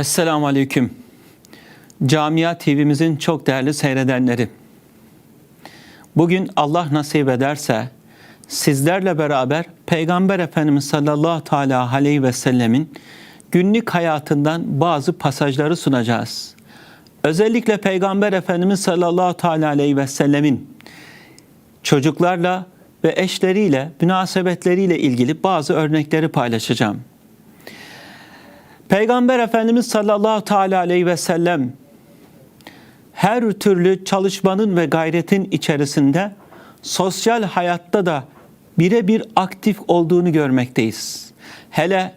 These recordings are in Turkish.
Esselamu Aleyküm. Camia TV'mizin çok değerli seyredenleri. Bugün Allah nasip ederse sizlerle beraber Peygamber Efendimiz sallallahu teala aleyhi ve sellemin günlük hayatından bazı pasajları sunacağız. Özellikle Peygamber Efendimiz sallallahu teala aleyhi ve sellemin çocuklarla ve eşleriyle, münasebetleriyle ilgili bazı örnekleri paylaşacağım. Peygamber Efendimiz sallallahu teala aleyhi ve sellem her türlü çalışmanın ve gayretin içerisinde sosyal hayatta da birebir aktif olduğunu görmekteyiz. Hele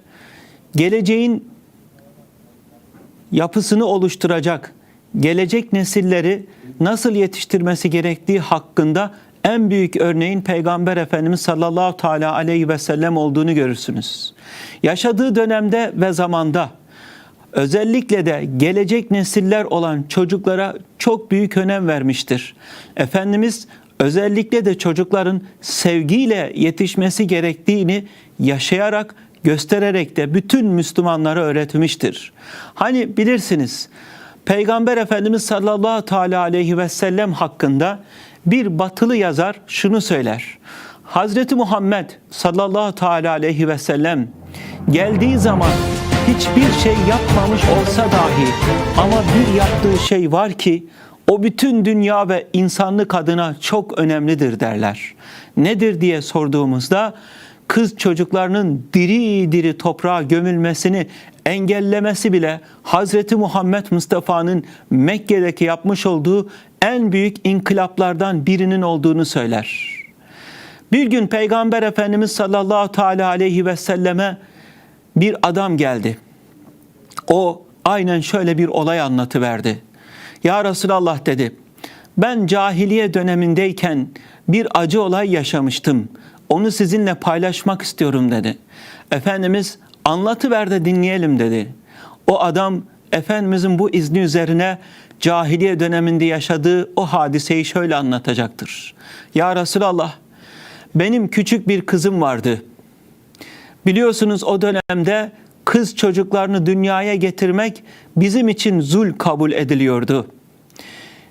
geleceğin yapısını oluşturacak, gelecek nesilleri nasıl yetiştirmesi gerektiği hakkında en büyük örneğin Peygamber Efendimiz sallallahu teala aleyhi ve sellem olduğunu görürsünüz. Yaşadığı dönemde ve zamanda özellikle de gelecek nesiller olan çocuklara çok büyük önem vermiştir. Efendimiz özellikle de çocukların sevgiyle yetişmesi gerektiğini yaşayarak, göstererek de bütün Müslümanlara öğretmiştir. Hani bilirsiniz Peygamber Efendimiz sallallahu teala aleyhi ve sellem hakkında bir batılı yazar şunu söyler. Hazreti Muhammed sallallahu teala aleyhi ve sellem geldiği zaman hiçbir şey yapmamış olsa dahi ama bir yaptığı şey var ki o bütün dünya ve insanlık adına çok önemlidir derler. Nedir diye sorduğumuzda kız çocuklarının diri diri toprağa gömülmesini engellemesi bile Hazreti Muhammed Mustafa'nın Mekke'deki yapmış olduğu en büyük inkılaplardan birinin olduğunu söyler. Bir gün Peygamber Efendimiz sallallahu teala aleyhi ve selleme bir adam geldi. O aynen şöyle bir olay anlatıverdi. Ya Resulallah dedi. Ben cahiliye dönemindeyken bir acı olay yaşamıştım. Onu sizinle paylaşmak istiyorum dedi. Efendimiz anlatıver de dinleyelim dedi. O adam Efendimizin bu izni üzerine cahiliye döneminde yaşadığı o hadiseyi şöyle anlatacaktır. Ya Resulallah benim küçük bir kızım vardı. Biliyorsunuz o dönemde kız çocuklarını dünyaya getirmek bizim için zul kabul ediliyordu.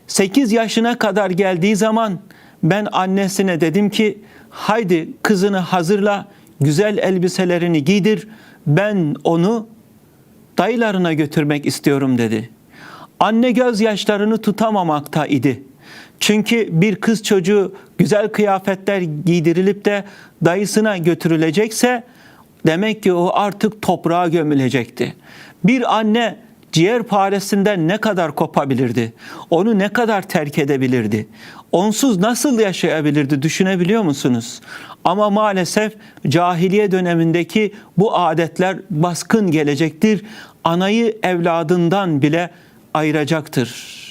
8 yaşına kadar geldiği zaman ben annesine dedim ki haydi kızını hazırla, güzel elbiselerini giydir, ben onu dayılarına götürmek istiyorum dedi. Anne gözyaşlarını tutamamakta idi. Çünkü bir kız çocuğu güzel kıyafetler giydirilip de dayısına götürülecekse demek ki o artık toprağa gömülecekti. Bir anne ciğer paresinden ne kadar kopabilirdi? Onu ne kadar terk edebilirdi? Onsuz nasıl yaşayabilirdi düşünebiliyor musunuz? Ama maalesef cahiliye dönemindeki bu adetler baskın gelecektir. Anayı evladından bile ayıracaktır.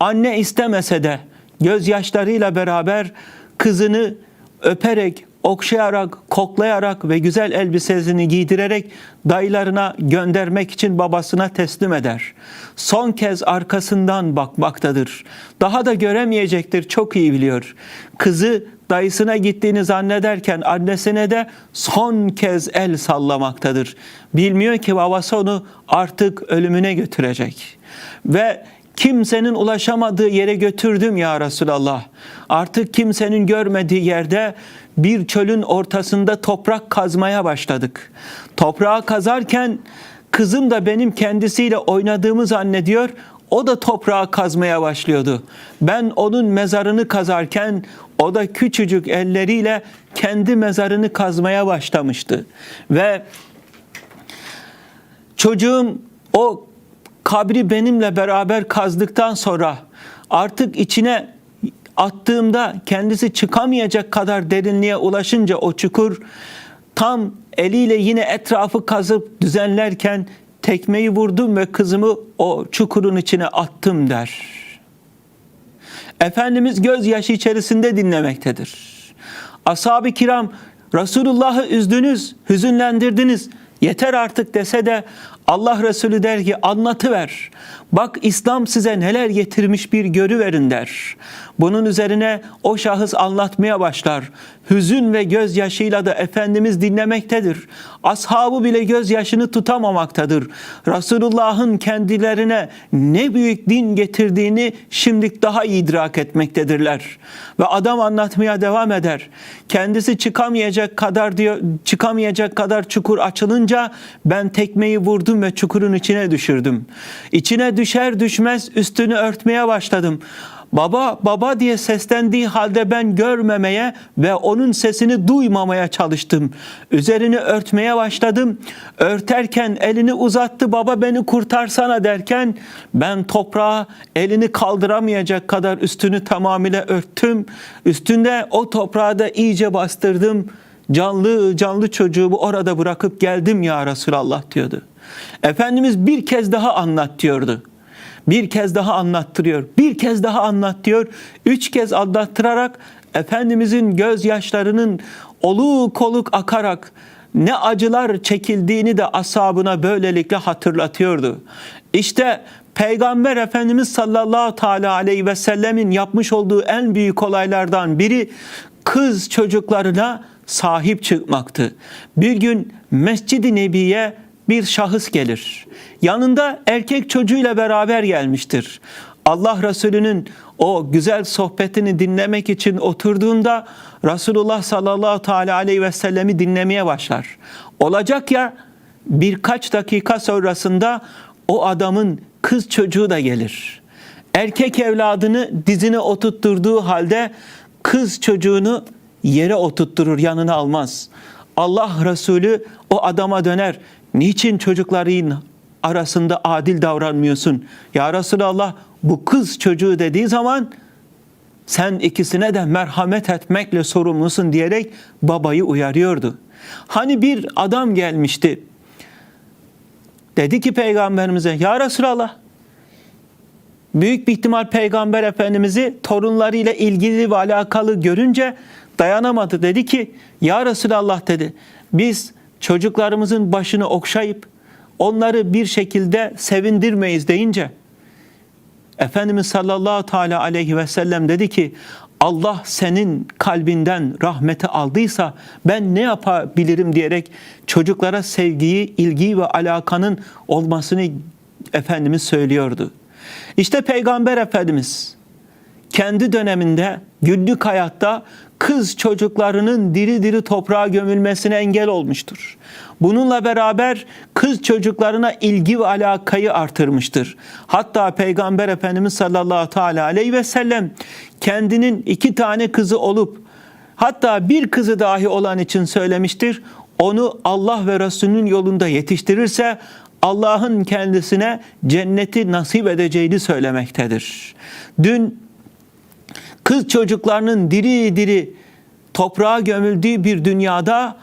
Anne istemese de gözyaşlarıyla beraber kızını öperek, okşayarak, koklayarak ve güzel elbisesini giydirerek dayılarına göndermek için babasına teslim eder. Son kez arkasından bakmaktadır. Daha da göremeyecektir, çok iyi biliyor. Kızı dayısına gittiğini zannederken annesine de son kez el sallamaktadır. Bilmiyor ki babası onu artık ölümüne götürecek. Ve kimsenin ulaşamadığı yere götürdüm ya Resulallah. Artık kimsenin görmediği yerde bir çölün ortasında toprak kazmaya başladık. Toprağı kazarken kızım da benim kendisiyle oynadığımı zannediyor. O da toprağı kazmaya başlıyordu. Ben onun mezarını kazarken o da küçücük elleriyle kendi mezarını kazmaya başlamıştı. Ve çocuğum o kabri benimle beraber kazdıktan sonra artık içine attığımda kendisi çıkamayacak kadar derinliğe ulaşınca o çukur tam eliyle yine etrafı kazıp düzenlerken tekmeyi vurdum ve kızımı o çukurun içine attım der. Efendimiz gözyaşı içerisinde dinlemektedir. Ashab-ı kiram Resulullah'ı üzdünüz, hüzünlendirdiniz. Yeter artık dese de Allah Resulü der ki anlatıver. Bak İslam size neler getirmiş bir görüverin der. Bunun üzerine o şahıs anlatmaya başlar. Hüzün ve gözyaşıyla da Efendimiz dinlemektedir. Ashabı bile gözyaşını tutamamaktadır. Resulullah'ın kendilerine ne büyük din getirdiğini şimdi daha iyi idrak etmektedirler. Ve adam anlatmaya devam eder. Kendisi çıkamayacak kadar diyor çıkamayacak kadar çukur açılınca ben tekmeyi vurdum ve çukurun içine düşürdüm. İçine düşer düşmez üstünü örtmeye başladım. Baba baba diye seslendiği halde ben görmemeye ve onun sesini duymamaya çalıştım. Üzerini örtmeye başladım. Örterken elini uzattı baba beni kurtarsana derken ben toprağa elini kaldıramayacak kadar üstünü tamamıyla örttüm. Üstünde o toprağı da iyice bastırdım. Canlı canlı çocuğumu orada bırakıp geldim ya Resulallah diyordu. Efendimiz bir kez daha anlat diyordu. Bir kez daha anlattırıyor. Bir kez daha anlat diyor. Üç kez anlattırarak Efendimizin gözyaşlarının oluk oluk akarak ne acılar çekildiğini de ashabına böylelikle hatırlatıyordu. İşte Peygamber Efendimiz sallallahu teala aleyhi ve sellemin yapmış olduğu en büyük olaylardan biri kız çocuklarına sahip çıkmaktı. Bir gün Mescid-i Nebi'ye bir şahıs gelir. Yanında erkek çocuğuyla beraber gelmiştir. Allah Resulü'nün o güzel sohbetini dinlemek için oturduğunda Resulullah sallallahu teala aleyhi ve sellemi dinlemeye başlar. Olacak ya birkaç dakika sonrasında o adamın kız çocuğu da gelir. Erkek evladını dizine oturtturduğu halde kız çocuğunu yere oturtturur, yanına almaz. Allah Resulü o adama döner. Niçin çocukların arasında adil davranmıyorsun? Ya Resulallah bu kız çocuğu dediği zaman sen ikisine de merhamet etmekle sorumlusun diyerek babayı uyarıyordu. Hani bir adam gelmişti. Dedi ki peygamberimize ya Resulallah büyük bir ihtimal peygamber efendimizi torunlarıyla ilgili ve alakalı görünce dayanamadı. Dedi ki ya Resulallah dedi biz çocuklarımızın başını okşayıp onları bir şekilde sevindirmeyiz deyince Efendimiz sallallahu teala aleyhi ve sellem dedi ki Allah senin kalbinden rahmeti aldıysa ben ne yapabilirim diyerek çocuklara sevgiyi, ilgiyi ve alakanın olmasını Efendimiz söylüyordu. İşte Peygamber Efendimiz kendi döneminde günlük hayatta kız çocuklarının diri diri toprağa gömülmesine engel olmuştur. Bununla beraber kız çocuklarına ilgi ve alakayı artırmıştır. Hatta Peygamber Efendimiz sallallahu teala aleyhi ve sellem kendinin iki tane kızı olup hatta bir kızı dahi olan için söylemiştir. Onu Allah ve Resulünün yolunda yetiştirirse Allah'ın kendisine cenneti nasip edeceğini söylemektedir. Dün kız çocuklarının diri diri toprağa gömüldüğü bir dünyada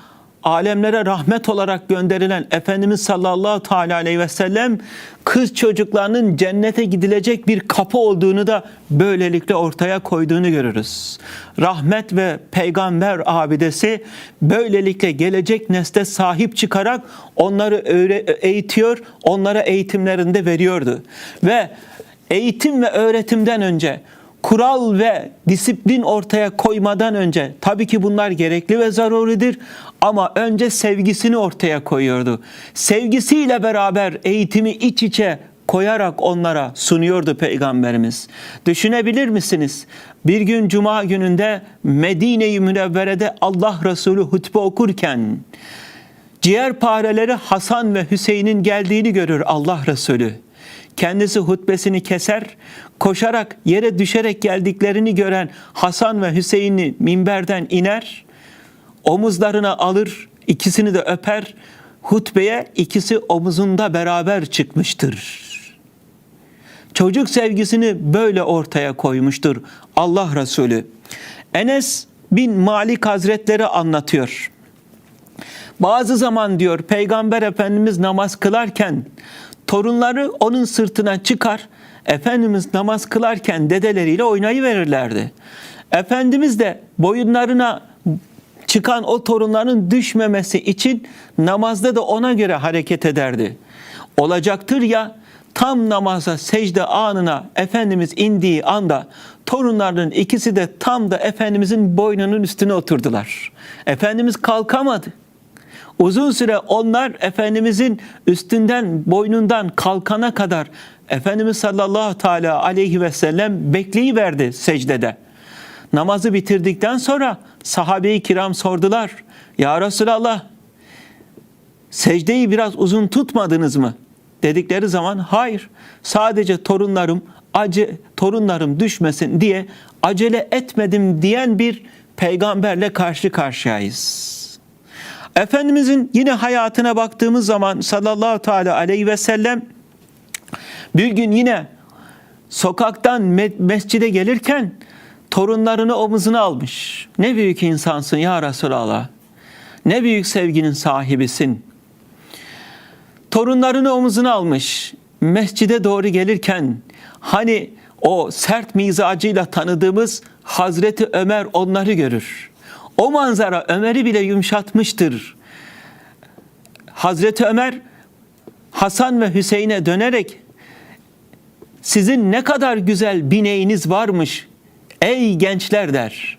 alemlere rahmet olarak gönderilen Efendimiz sallallahu teala aleyhi ve sellem kız çocuklarının cennete gidilecek bir kapı olduğunu da böylelikle ortaya koyduğunu görürüz. Rahmet ve peygamber abidesi böylelikle gelecek nesle sahip çıkarak onları eğitiyor, onlara eğitimlerinde veriyordu. Ve eğitim ve öğretimden önce kural ve disiplin ortaya koymadan önce tabii ki bunlar gerekli ve zaruridir ama önce sevgisini ortaya koyuyordu. Sevgisiyle beraber eğitimi iç içe koyarak onlara sunuyordu Peygamberimiz. Düşünebilir misiniz? Bir gün Cuma gününde Medine-i Münevvere'de Allah Resulü hutbe okurken ciğerpareleri Hasan ve Hüseyin'in geldiğini görür Allah Resulü. Kendisi hutbesini keser, koşarak yere düşerek geldiklerini gören Hasan ve Hüseyin'i minberden iner, omuzlarına alır, ikisini de öper, hutbeye ikisi omuzunda beraber çıkmıştır. Çocuk sevgisini böyle ortaya koymuştur Allah Resulü. Enes bin Malik Hazretleri anlatıyor. Bazı zaman diyor Peygamber Efendimiz namaz kılarken torunları onun sırtına çıkar. Efendimiz namaz kılarken dedeleriyle oynayı verirlerdi. Efendimiz de boyunlarına çıkan o torunların düşmemesi için namazda da ona göre hareket ederdi. olacaktır ya tam namaza secde anına Efendimiz indiği anda torunlarının ikisi de tam da Efendimizin boynunun üstüne oturdular. Efendimiz kalkamadı. Uzun süre onlar Efendimizin üstünden, boynundan kalkana kadar Efendimiz sallallahu teala aleyhi ve sellem bekleyiverdi secdede. Namazı bitirdikten sonra sahabe-i kiram sordular. Ya Resulallah secdeyi biraz uzun tutmadınız mı? Dedikleri zaman hayır sadece torunlarım acı torunlarım düşmesin diye acele etmedim diyen bir peygamberle karşı karşıyayız. Efendimizin yine hayatına baktığımız zaman sallallahu teala aleyhi ve sellem bir gün yine sokaktan mescide gelirken torunlarını omuzuna almış. Ne büyük insansın ya Resulallah. Ne büyük sevginin sahibisin. Torunlarını omuzuna almış. Mescide doğru gelirken hani o sert mizacıyla tanıdığımız Hazreti Ömer onları görür. O manzara Ömer'i bile yumuşatmıştır. Hazreti Ömer Hasan ve Hüseyin'e dönerek sizin ne kadar güzel bineğiniz varmış ey gençler der.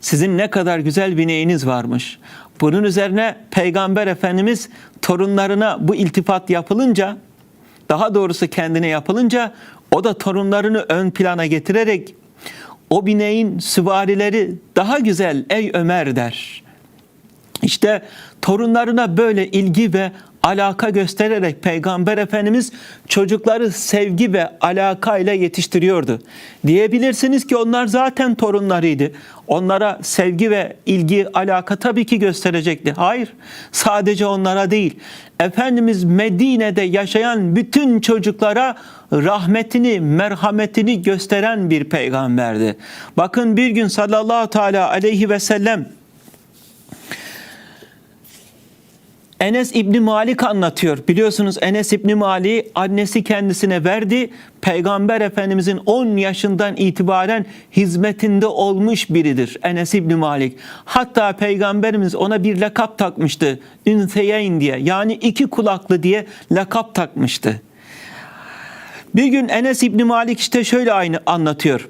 Sizin ne kadar güzel bineğiniz varmış. Bunun üzerine Peygamber Efendimiz torunlarına bu iltifat yapılınca, daha doğrusu kendine yapılınca o da torunlarını ön plana getirerek o bineğin süvarileri daha güzel ey Ömer der. İşte torunlarına böyle ilgi ve alaka göstererek Peygamber Efendimiz çocukları sevgi ve alakayla yetiştiriyordu. Diyebilirsiniz ki onlar zaten torunlarıydı. Onlara sevgi ve ilgi, alaka tabii ki gösterecekti. Hayır, sadece onlara değil. Efendimiz Medine'de yaşayan bütün çocuklara rahmetini, merhametini gösteren bir peygamberdi. Bakın bir gün sallallahu teala aleyhi ve sellem Enes İbni Malik anlatıyor. Biliyorsunuz Enes İbni Malik annesi kendisine verdi. Peygamber Efendimizin 10 yaşından itibaren hizmetinde olmuş biridir Enes İbni Malik. Hatta Peygamberimiz ona bir lakap takmıştı. Ünseyeyn diye yani iki kulaklı diye lakap takmıştı. Bir gün Enes İbni Malik işte şöyle aynı anlatıyor.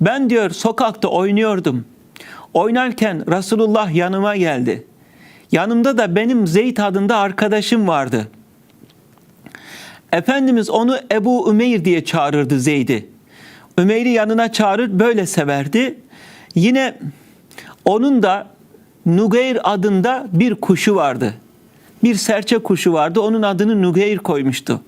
Ben diyor sokakta oynuyordum. Oynarken Resulullah yanıma geldi. Yanımda da benim Zeyd adında arkadaşım vardı. Efendimiz onu Ebu Ümeyr diye çağırırdı Zeyd'i. Ümeyr'i yanına çağırır böyle severdi. Yine onun da Nugeyr adında bir kuşu vardı. Bir serçe kuşu vardı. Onun adını Nugeyr koymuştu.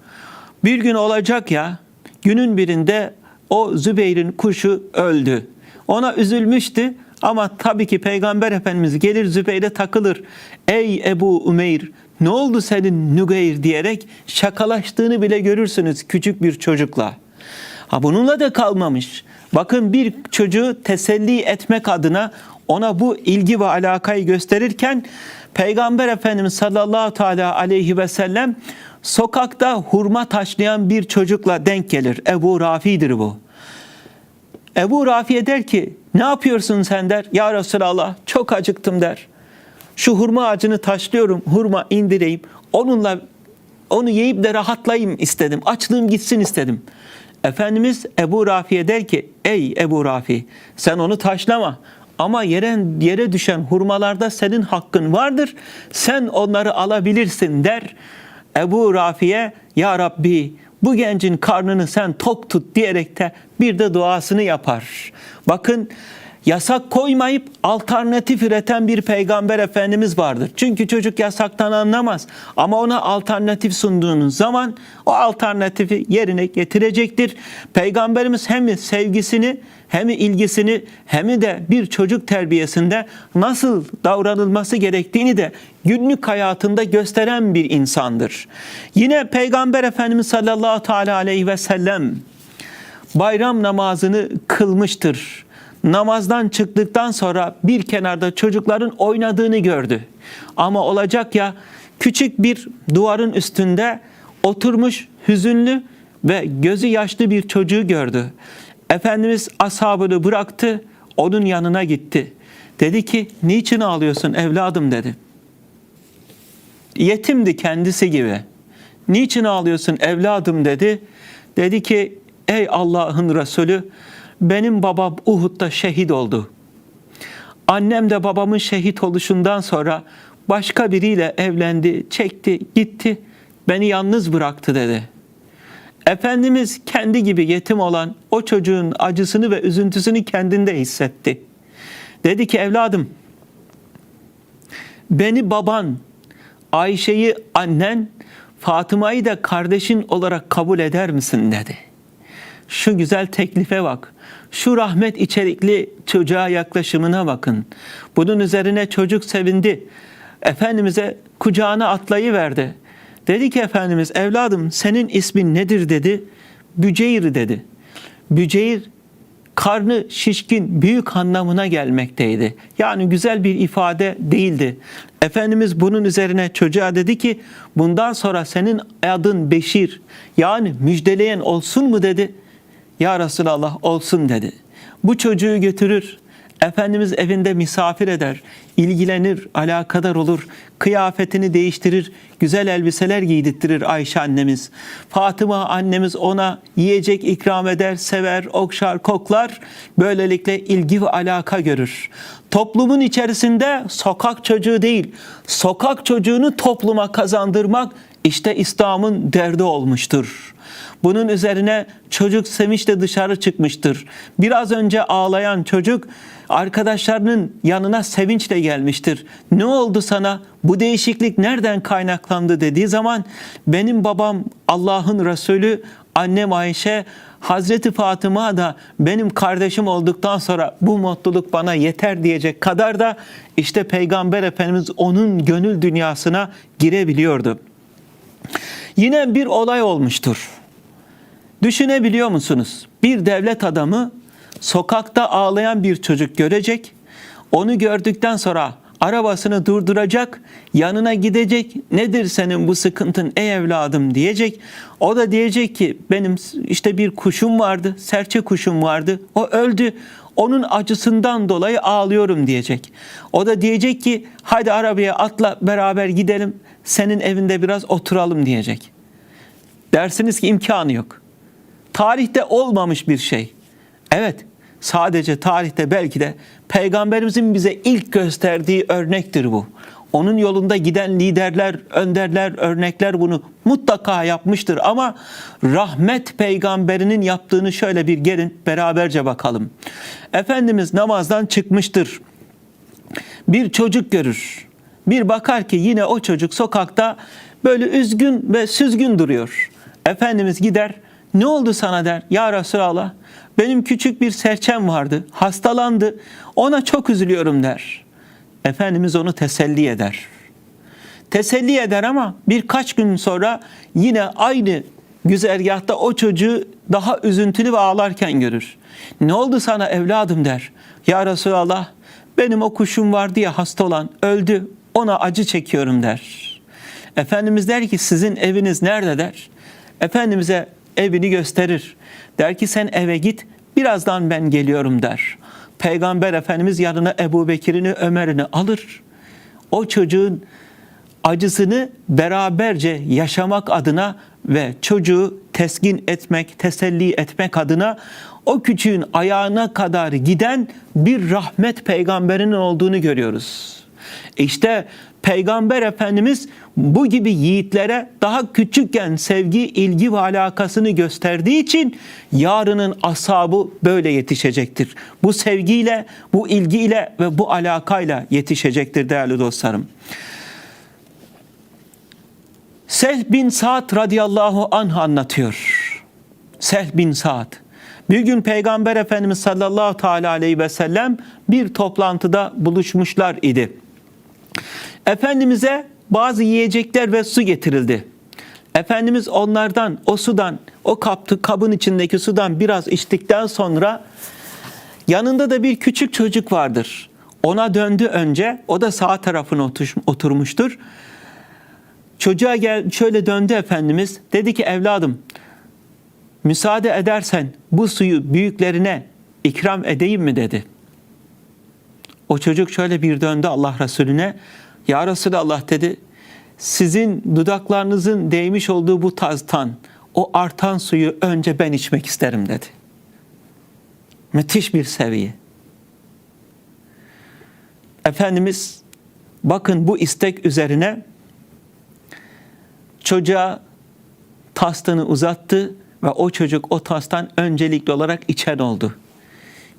Bir gün olacak ya günün birinde o Zübeyir'in kuşu öldü. Ona üzülmüştü ama tabii ki Peygamber Efendimiz gelir Zübeyir'e takılır. Ey Ebu Umeyr ne oldu senin Nugeyr diyerek şakalaştığını bile görürsünüz küçük bir çocukla. Ha bununla da kalmamış. Bakın bir çocuğu teselli etmek adına ona bu ilgi ve alakayı gösterirken Peygamber Efendimiz sallallahu teala aleyhi ve sellem sokakta hurma taşlayan bir çocukla denk gelir. Ebu Rafi'dir bu. Ebu Rafi'ye der ki ne yapıyorsun sen der. Ya Resulallah çok acıktım der. Şu hurma ağacını taşlıyorum hurma indireyim. Onunla onu yiyip de rahatlayayım istedim. Açlığım gitsin istedim. Efendimiz Ebu Rafi'ye der ki ey Ebu Rafi sen onu taşlama. Ama yere, yere düşen hurmalarda senin hakkın vardır. Sen onları alabilirsin der. Ebu Rafi'ye ya Rabbi bu gencin karnını sen tok tut diyerek de bir de duasını yapar. Bakın yasak koymayıp alternatif üreten bir peygamber efendimiz vardır. Çünkü çocuk yasaktan anlamaz. Ama ona alternatif sunduğunuz zaman o alternatifi yerine getirecektir. Peygamberimiz hem sevgisini hem ilgisini hem de bir çocuk terbiyesinde nasıl davranılması gerektiğini de günlük hayatında gösteren bir insandır. Yine Peygamber Efendimiz sallallahu teala aleyhi ve sellem bayram namazını kılmıştır namazdan çıktıktan sonra bir kenarda çocukların oynadığını gördü. Ama olacak ya küçük bir duvarın üstünde oturmuş hüzünlü ve gözü yaşlı bir çocuğu gördü. Efendimiz ashabını bıraktı, onun yanına gitti. Dedi ki, niçin ağlıyorsun evladım dedi. Yetimdi kendisi gibi. Niçin ağlıyorsun evladım dedi. Dedi ki ey Allah'ın Resulü benim babam Uhud'da şehit oldu. Annem de babamın şehit oluşundan sonra başka biriyle evlendi, çekti, gitti. Beni yalnız bıraktı dedi. Efendimiz kendi gibi yetim olan o çocuğun acısını ve üzüntüsünü kendinde hissetti. Dedi ki evladım beni baban, Ayşe'yi annen, Fatıma'yı da kardeşin olarak kabul eder misin dedi. Şu güzel teklife bak. Şu rahmet içerikli çocuğa yaklaşımına bakın. Bunun üzerine çocuk sevindi. Efendimiz'e kucağına atlayıverdi. Dedi ki Efendimiz evladım senin ismin nedir dedi. Büceyr dedi. Büceyr karnı şişkin, büyük anlamına gelmekteydi. Yani güzel bir ifade değildi. Efendimiz bunun üzerine çocuğa dedi ki bundan sonra senin adın Beşir yani müjdeleyen olsun mu dedi. Ya Resulallah olsun dedi. Bu çocuğu götürür. Efendimiz evinde misafir eder, ilgilenir, alakadar olur, kıyafetini değiştirir, güzel elbiseler giydirttirir Ayşe annemiz. Fatıma annemiz ona yiyecek ikram eder, sever, okşar, koklar. Böylelikle ilgi ve alaka görür. Toplumun içerisinde sokak çocuğu değil, sokak çocuğunu topluma kazandırmak işte İslam'ın derdi olmuştur. Bunun üzerine çocuk sevinçle dışarı çıkmıştır. Biraz önce ağlayan çocuk arkadaşlarının yanına sevinçle gelmiştir. Ne oldu sana? Bu değişiklik nereden kaynaklandı dediği zaman benim babam Allah'ın Resulü, annem Ayşe, Hazreti Fatıma da benim kardeşim olduktan sonra bu mutluluk bana yeter diyecek kadar da işte Peygamber Efendimiz onun gönül dünyasına girebiliyordu. Yine bir olay olmuştur. Düşünebiliyor musunuz? Bir devlet adamı sokakta ağlayan bir çocuk görecek. Onu gördükten sonra arabasını durduracak, yanına gidecek. Nedir senin bu sıkıntın ey evladım diyecek. O da diyecek ki benim işte bir kuşum vardı, serçe kuşum vardı. O öldü. Onun acısından dolayı ağlıyorum diyecek. O da diyecek ki hadi arabaya atla beraber gidelim. Senin evinde biraz oturalım diyecek. Dersiniz ki imkanı yok. Tarihte olmamış bir şey. Evet, sadece tarihte belki de peygamberimizin bize ilk gösterdiği örnektir bu. Onun yolunda giden liderler, önderler, örnekler bunu mutlaka yapmıştır ama rahmet peygamberinin yaptığını şöyle bir gelin beraberce bakalım. Efendimiz namazdan çıkmıştır. Bir çocuk görür. Bir bakar ki yine o çocuk sokakta böyle üzgün ve süzgün duruyor. Efendimiz gider, ne oldu sana der. Ya Resulallah benim küçük bir serçem vardı. Hastalandı. Ona çok üzülüyorum der. Efendimiz onu teselli eder. Teselli eder ama birkaç gün sonra yine aynı güzergahta o çocuğu daha üzüntülü ve ağlarken görür. Ne oldu sana evladım der. Ya Resulallah benim o kuşum vardı ya hasta olan öldü ona acı çekiyorum der. Efendimiz der ki sizin eviniz nerede der. Efendimiz'e evini gösterir. Der ki sen eve git birazdan ben geliyorum der. Peygamber Efendimiz yanına Ebu Bekir'ini Ömer'ini alır. O çocuğun acısını beraberce yaşamak adına ve çocuğu teskin etmek, teselli etmek adına o küçüğün ayağına kadar giden bir rahmet peygamberinin olduğunu görüyoruz. İşte Peygamber Efendimiz bu gibi yiğitlere daha küçükken sevgi, ilgi ve alakasını gösterdiği için yarının ashabı böyle yetişecektir. Bu sevgiyle, bu ilgiyle ve bu alakayla yetişecektir değerli dostlarım. Sehl bin Sa'd radıyallahu anh anlatıyor. Sehl bin Sa'd. Bir gün Peygamber Efendimiz sallallahu teala aleyhi ve sellem bir toplantıda buluşmuşlar idi. Efendimiz'e bazı yiyecekler ve su getirildi. Efendimiz onlardan, o sudan, o kaptı, kabın içindeki sudan biraz içtikten sonra yanında da bir küçük çocuk vardır. Ona döndü önce, o da sağ tarafına oturmuştur. Çocuğa gel, şöyle döndü Efendimiz, dedi ki evladım müsaade edersen bu suyu büyüklerine ikram edeyim mi dedi. O çocuk şöyle bir döndü Allah Resulüne, ya Resulallah dedi, sizin dudaklarınızın değmiş olduğu bu taztan o artan suyu önce ben içmek isterim dedi. Müthiş bir seviye. Efendimiz bakın bu istek üzerine çocuğa tastını uzattı ve o çocuk o tastan öncelikli olarak içen oldu.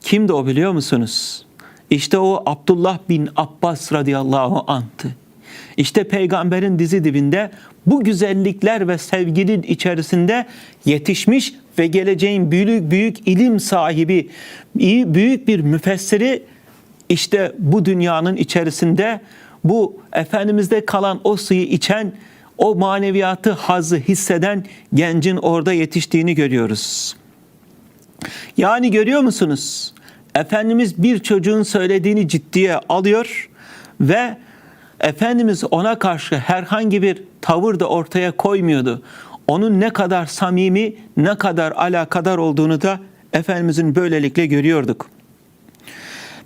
Kimdi o biliyor musunuz? İşte o Abdullah bin Abbas radıyallahu anh'tı. İşte peygamberin dizi dibinde bu güzellikler ve sevginin içerisinde yetişmiş ve geleceğin büyük büyük ilim sahibi, iyi büyük bir müfessiri işte bu dünyanın içerisinde bu Efendimiz'de kalan o suyu içen, o maneviyatı, hazı hisseden gencin orada yetiştiğini görüyoruz. Yani görüyor musunuz? Efendimiz bir çocuğun söylediğini ciddiye alıyor ve Efendimiz ona karşı herhangi bir tavır da ortaya koymuyordu. Onun ne kadar samimi, ne kadar alakadar olduğunu da Efendimizin böylelikle görüyorduk.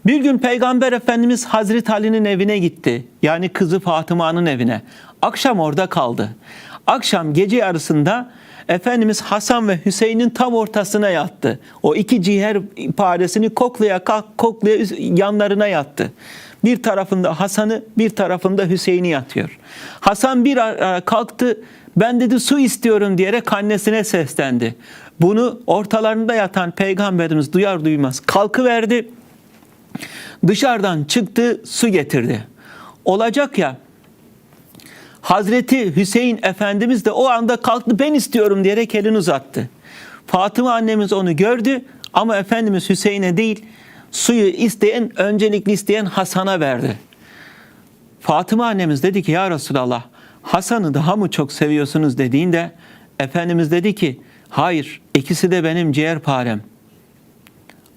Bir gün Peygamber Efendimiz Hazreti Ali'nin evine gitti. Yani kızı Fatıma'nın evine. Akşam orada kaldı. Akşam gece yarısında Efendimiz Hasan ve Hüseyin'in tam ortasına yattı. O iki ciğer paresini koklaya koklaya yanlarına yattı. Bir tarafında Hasan'ı, bir tarafında Hüseyin'i yatıyor. Hasan bir ara kalktı, ben dedi su istiyorum diyerek annesine seslendi. Bunu ortalarında yatan peygamberimiz duyar duymaz kalkıverdi. Dışarıdan çıktı, su getirdi. Olacak ya, Hazreti Hüseyin Efendimiz de o anda kalktı ben istiyorum diyerek elini uzattı. Fatıma annemiz onu gördü ama Efendimiz Hüseyin'e değil suyu isteyen öncelikli isteyen Hasan'a verdi. Fatıma annemiz dedi ki ya Resulallah Hasan'ı daha mı çok seviyorsunuz dediğinde Efendimiz dedi ki hayır ikisi de benim ciğerparem.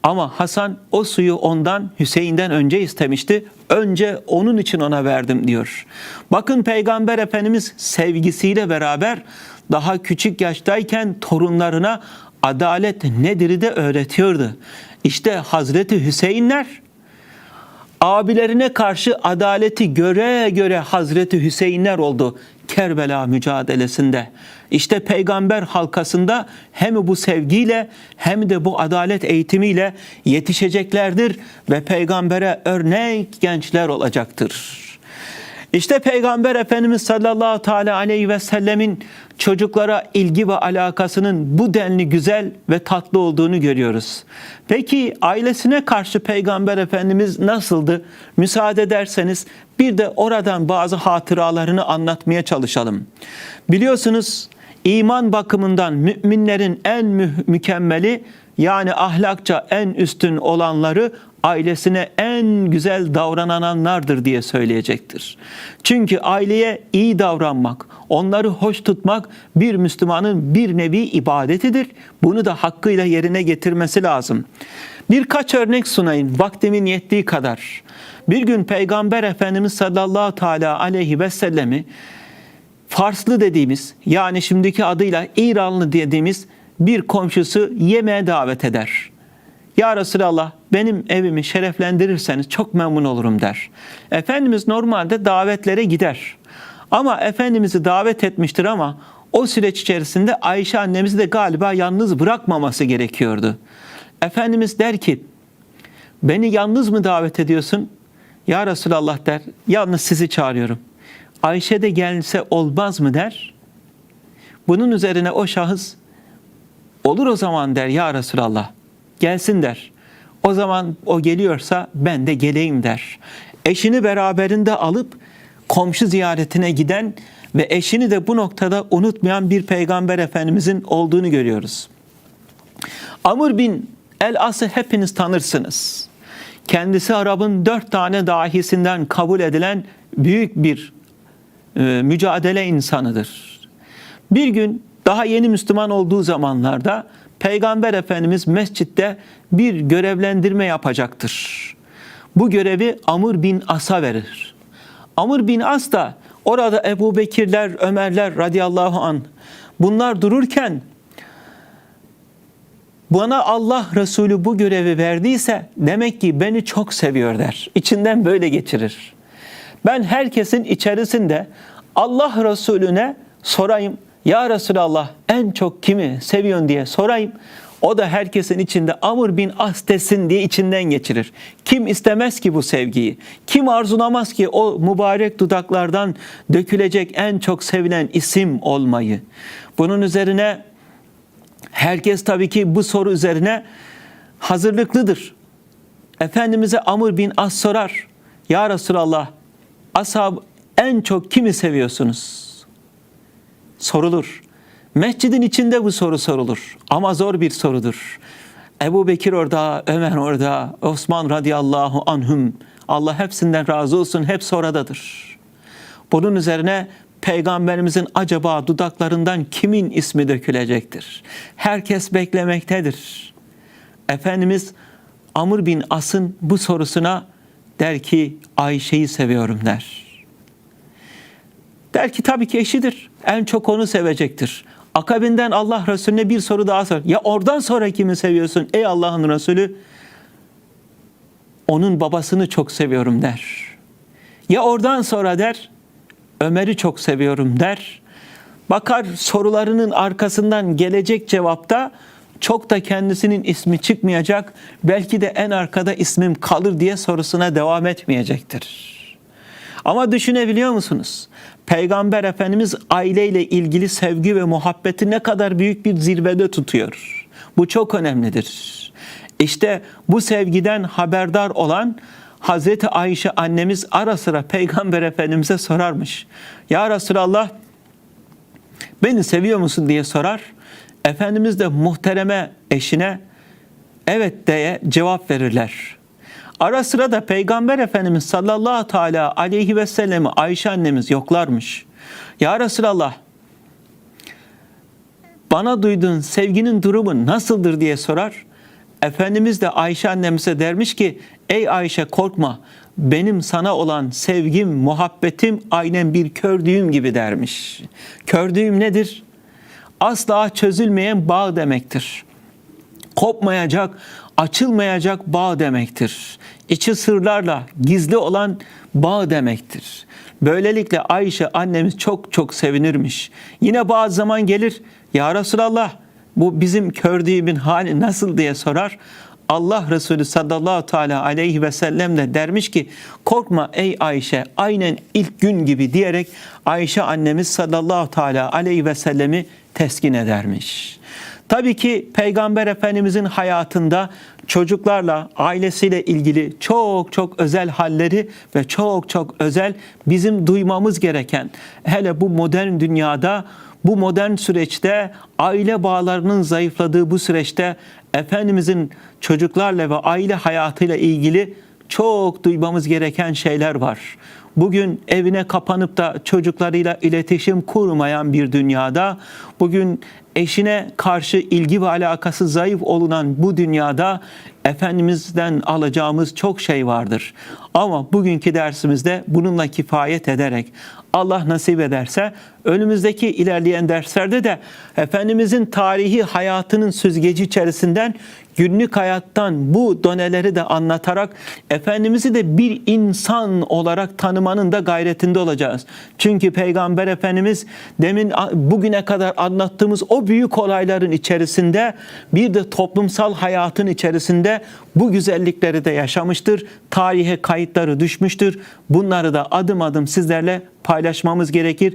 Ama Hasan o suyu ondan Hüseyin'den önce istemişti. Önce onun için ona verdim diyor. Bakın Peygamber Efendimiz sevgisiyle beraber daha küçük yaştayken torunlarına adalet nedir de öğretiyordu. İşte Hazreti Hüseyinler abilerine karşı adaleti göre göre Hazreti Hüseyinler oldu Kerbela mücadelesinde. İşte peygamber halkasında hem bu sevgiyle hem de bu adalet eğitimiyle yetişeceklerdir ve peygambere örnek gençler olacaktır. İşte Peygamber Efendimiz sallallahu teala aleyhi ve sellemin çocuklara ilgi ve alakasının bu denli güzel ve tatlı olduğunu görüyoruz. Peki ailesine karşı Peygamber Efendimiz nasıldı? Müsaade ederseniz bir de oradan bazı hatıralarını anlatmaya çalışalım. Biliyorsunuz iman bakımından müminlerin en mü- mükemmeli yani ahlakça en üstün olanları ailesine en güzel davrananlardır diye söyleyecektir. Çünkü aileye iyi davranmak, onları hoş tutmak bir Müslümanın bir nevi ibadetidir. Bunu da hakkıyla yerine getirmesi lazım. Birkaç örnek sunayım vaktimin yettiği kadar. Bir gün Peygamber Efendimiz sallallahu teala aleyhi ve sellemi Farslı dediğimiz yani şimdiki adıyla İranlı dediğimiz bir komşusu yemeğe davet eder. Ya Resulallah benim evimi şereflendirirseniz çok memnun olurum der. Efendimiz normalde davetlere gider. Ama Efendimiz'i davet etmiştir ama o süreç içerisinde Ayşe annemizi de galiba yalnız bırakmaması gerekiyordu. Efendimiz der ki beni yalnız mı davet ediyorsun? Ya Resulallah der yalnız sizi çağırıyorum. Ayşe de gelse olmaz mı der. Bunun üzerine o şahıs olur o zaman der ya Resulallah gelsin der. O zaman o geliyorsa ben de geleyim der. Eşini beraberinde alıp komşu ziyaretine giden ve eşini de bu noktada unutmayan bir peygamber efendimizin olduğunu görüyoruz. Amr bin El-As'ı hepiniz tanırsınız. Kendisi Arap'ın dört tane dahisinden kabul edilen büyük bir e, mücadele insanıdır. Bir gün daha yeni Müslüman olduğu zamanlarda Peygamber Efendimiz mescitte bir görevlendirme yapacaktır. Bu görevi Amr bin As'a verir. Amr bin As da orada Ebu Bekirler, Ömerler radıyallahu an bunlar dururken bana Allah Resulü bu görevi verdiyse demek ki beni çok seviyor der. İçinden böyle geçirir. Ben herkesin içerisinde Allah Resulüne sorayım. Ya Resulallah en çok kimi seviyorsun diye sorayım. O da herkesin içinde Amr bin As desin diye içinden geçirir. Kim istemez ki bu sevgiyi? Kim arzulamaz ki o mübarek dudaklardan dökülecek en çok sevilen isim olmayı? Bunun üzerine herkes tabii ki bu soru üzerine hazırlıklıdır. Efendimiz'e Amr bin As sorar. Ya Resulallah ashab en çok kimi seviyorsunuz? Sorulur. Mescidin içinde bu soru sorulur. Ama zor bir sorudur. Ebu Bekir orada, Ömer orada, Osman radıyallahu anhum. Allah hepsinden razı olsun, hepsi oradadır. Bunun üzerine Peygamberimizin acaba dudaklarından kimin ismi dökülecektir? Herkes beklemektedir. Efendimiz Amr bin As'ın bu sorusuna der ki Ayşe'yi seviyorum der. Der ki tabii ki eşidir. En çok onu sevecektir. Akabinden Allah Resulüne bir soru daha sor. Ya oradan sonra kimi seviyorsun ey Allah'ın Resulü? Onun babasını çok seviyorum der. Ya oradan sonra der Ömer'i çok seviyorum der. Bakar sorularının arkasından gelecek cevapta çok da kendisinin ismi çıkmayacak. Belki de en arkada ismim kalır diye sorusuna devam etmeyecektir. Ama düşünebiliyor musunuz? Peygamber Efendimiz aileyle ilgili sevgi ve muhabbeti ne kadar büyük bir zirvede tutuyor. Bu çok önemlidir. İşte bu sevgiden haberdar olan Hazreti Ayşe annemiz ara sıra Peygamber Efendimiz'e sorarmış. Ya Resulallah beni seviyor musun diye sorar. Efendimiz de muhtereme eşine evet diye cevap verirler. Ara sıra da Peygamber Efendimiz sallallahu teala aleyhi ve sellemi Ayşe annemiz yoklarmış. Ya Resulallah bana duyduğun sevginin durumu nasıldır diye sorar. Efendimiz de Ayşe annemize dermiş ki ey Ayşe korkma benim sana olan sevgim, muhabbetim aynen bir kördüğüm gibi dermiş. Kördüğüm nedir? Asla çözülmeyen bağ demektir. Kopmayacak, açılmayacak bağ demektir. İçi sırlarla gizli olan bağ demektir. Böylelikle Ayşe annemiz çok çok sevinirmiş. Yine bazı zaman gelir, Ya Resulallah bu bizim kördüğümün hali nasıl diye sorar. Allah Resulü sallallahu teala aleyhi ve sellem de dermiş ki korkma ey Ayşe aynen ilk gün gibi diyerek Ayşe annemiz sallallahu teala aleyhi ve sellemi teskin edermiş. Tabii ki Peygamber Efendimizin hayatında çocuklarla, ailesiyle ilgili çok çok özel halleri ve çok çok özel bizim duymamız gereken hele bu modern dünyada bu modern süreçte aile bağlarının zayıfladığı bu süreçte Efendimizin çocuklarla ve aile hayatıyla ilgili çok duymamız gereken şeyler var. Bugün evine kapanıp da çocuklarıyla iletişim kurmayan bir dünyada, bugün eşine karşı ilgi ve alakası zayıf olunan bu dünyada Efendimiz'den alacağımız çok şey vardır. Ama bugünkü dersimizde bununla kifayet ederek Allah nasip ederse önümüzdeki ilerleyen derslerde de Efendimizin tarihi hayatının süzgeci içerisinden günlük hayattan bu doneleri de anlatarak Efendimiz'i de bir insan olarak tanımanın da gayretinde olacağız. Çünkü Peygamber Efendimiz demin bugüne kadar anlattığımız o büyük olayların içerisinde bir de toplumsal hayatın içerisinde bu güzellikleri de yaşamıştır. Tarihe kayıtları düşmüştür. Bunları da adım adım sizlerle paylaşmamız gerekir.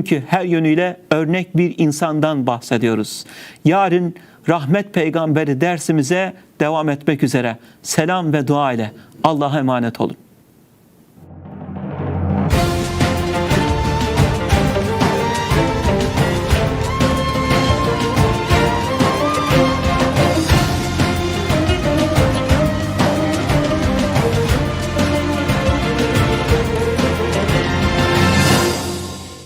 Çünkü her yönüyle örnek bir insandan bahsediyoruz. Yarın rahmet peygamberi dersimize devam etmek üzere. Selam ve dua ile Allah'a emanet olun.